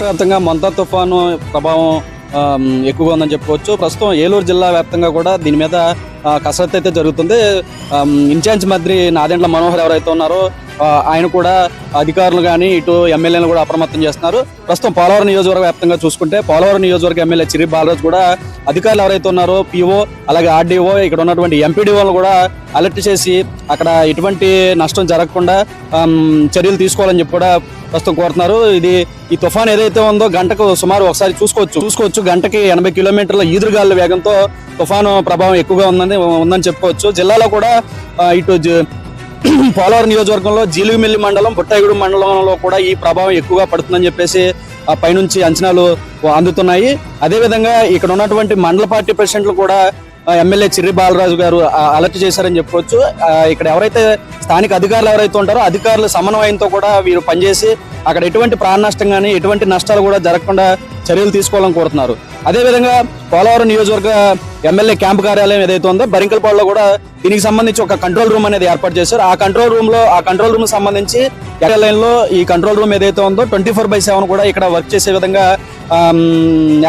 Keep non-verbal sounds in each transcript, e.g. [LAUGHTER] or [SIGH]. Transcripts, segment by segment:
రాష్ట్ర వ్యాప్తంగా మొంతా తుఫాను ప్రభావం ఎక్కువగా ఉందని చెప్పుకోవచ్చు. ప్రస్తుతం ఏలూరు జిల్లా వ్యాప్తంగా కూడా దీని మీద కసరత్తు అయితే జరుగుతుంది. ఇన్ఛార్జ్ మంత్రి నాదెండ్ల మనోహర్ ఎవరైతే ఉన్నారో ఆయన కూడా అధికారులు కానీ ఇటు ఎమ్మెల్యేలు కూడా అప్రమత్తం చేస్తున్నారు. ప్రస్తుతం పోలవరం నియోజకవర్గ వ్యాప్తంగా చూసుకుంటే పోలవరం నియోజకవర్గ ఎమ్మెల్యే చిరి బాలరాజు కూడా అధికారులు ఎవరైతే ఉన్నారో పిఓ అలాగే ఆర్డీఓ ఇక్కడ ఉన్నటువంటి ఎంపీడీఓలు కూడా అలర్ట్ చేసి అక్కడ ఎటువంటి నష్టం జరగకుండా చర్యలు తీసుకోవాలని చెప్పి కూడా ప్రస్తుతం కోరుతున్నారు. ఇది ఈ తుఫాన్ ఏదైతే ఉందో గంటకు సుమారు ఒకసారి చూసుకోవచ్చు. చూసుకోవచ్చు గంటకి ఎనభై కిలోమీటర్ల ఈదురుగాలుల వేగంతో తుఫాను ప్రభావం ఎక్కువగా ఉందని ఉందని చెప్పుకోవచ్చు. జిల్లాలో కూడా ఇటు జ- [CLEARS THROAT] పోలవరం నియోజకవర్గంలో జీలుగుమిల్లి మండలం బుట్టాయిగూడు మండలంలో కూడా ఈ ప్రభావం ఎక్కువగా పడుతుందని చెప్పేసి ఆ పైనుంచి అంచనాలు అందుతున్నాయి. అదేవిధంగా ఇక్కడ ఉన్నటువంటి మండల పార్టీ ప్రెసిడెంట్లు కూడా ఎమ్మెల్యే చిర్రి బాలరాజు గారు అలర్ట్ చేశారని చెప్పుకోవచ్చు. ఇక్కడ ఎవరైతే స్థానిక అధికారులు ఎవరైతే ఉంటారో అధికారుల సమన్వయంతో కూడా వీరు పనిచేసి అక్కడ ఎటువంటి ప్రాణ నష్టం కానీ ఎటువంటి నష్టాలు కూడా జరగకుండా చర్యలు తీసుకోవాలని కోరుతున్నారు. అదేవిధంగా పోలవరం నియోజకవర్గ ఎమ్మెల్యే క్యాంప్ కార్యాలయం ఏదైతే ఉందో బరింకల్పాడులో కూడా దీనికి సంబంధించి ఒక కంట్రోల్ రూమ్ అనేది ఏర్పాటు చేశారు. ఆ కంట్రోల్ రూమ్లో ఆ కంట్రోల్ రూమ్ సంబంధించి కార్యాలయంలో ఈ కంట్రోల్ రూమ్ ఏదైతే ఉందో ట్వంటీ ఫోర్ బై సెవెన్ కూడా ఇక్కడ వర్క్ చేసే విధంగా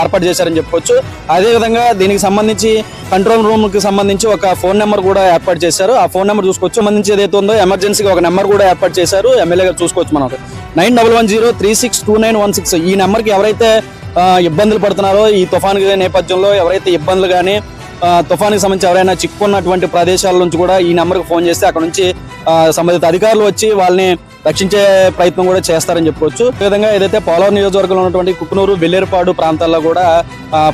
ఏర్పాటు చేశారని చెప్పుకోవచ్చు. అదేవిధంగా దీనికి సంబంధించి కంట్రోల్ రూమ్కి సంబంధించి ఒక ఫోన్ నెంబర్ కూడా ఏర్పాటు చేశారు. ఆ ఫోన్ నెంబర్ చూసుకోవచ్చు. సంబంధించి ఏదైతే ఉందో ఎమర్జెన్సీగా ఒక నెంబర్ కూడా ఏర్పాటు చేశారు. ఎమ్మెల్యే గారు చూసుకోవచ్చు మనం. Nine double one zero three six two nine one six. ఈ నెంబర్కి ఎవరైతే ఇబ్బందులు పడుతున్నారో ఈ తుఫాన్ నేపథ్యంలో ఎవరైతే ఇబ్బందులు కానీ తుఫాన్కి సంబంధించి ఎవరైనా చిక్కుకున్నటువంటి ప్రదేశాల నుంచి కూడా ఈ నెంబర్కి ఫోన్ చేస్తే అక్కడ నుంచి సంబంధిత అధికారులు వచ్చి వాళ్ళని రక్షించే ప్రయత్నం కూడా చేస్తారని చెప్పుకోవచ్చు. ఈ విధంగా ఏదైతే పోలవరం నియోజకవర్గంలో ఉన్నటువంటి కుక్కునూరు వెల్లేరుపాడు ప్రాంతాల్లో కూడా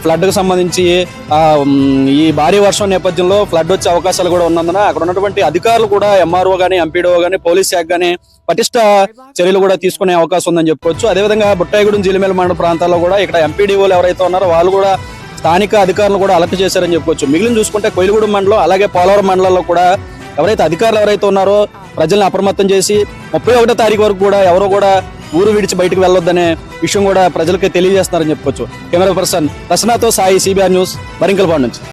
ఫ్లడ్కు సంబంధించి ఈ భారీ వర్షం నేపథ్యంలో ఫ్లడ్ వచ్చే అవకాశాలు కూడా ఉన్నందున అక్కడ ఉన్నటువంటి అధికారులు కూడా ఎంఆర్ఓ గానీ ఎంపీడీఓ గానీ పోలీస్ శాఖ గానీ పటిష్ట చర్యలు కూడా తీసుకునే అవకాశం ఉందని చెప్పుకోవచ్చు. అదేవిధంగా బుట్టాయిగూడెం జిలిమేల మండల ప్రాంతాల్లో కూడా ఇక్కడ ఎంపీడీఓలు ఎవరైతే ఉన్నారో వాళ్ళు కూడా స్థానిక అధికారులు కూడా అలర్ట్ చేశారని చెప్పుకోవచ్చు. మిగిలిన చూసుకుంటే కొయిలగూడెం మండలం అలాగే పోలవరం మండలంలో కూడా ఎవరైతే అధికారులు ఎవరైతే ఉన్నారో ప్రజల్ని అప్రమత్తం చేసి ముప్పై ఒకటో తారీఖు వరకు కూడా ఎవరో కూడా ఊరు విడిచి బయటకు వెళ్ళొద్దనే విషయం కూడా ప్రజలకి తెలియజేస్తున్నారని చెప్పుకోవచ్చు. కెమెరా పర్సన్ రచనాతో సాయి సిబిఆర్ న్యూస్ బరింకల్పాడు నుంచి.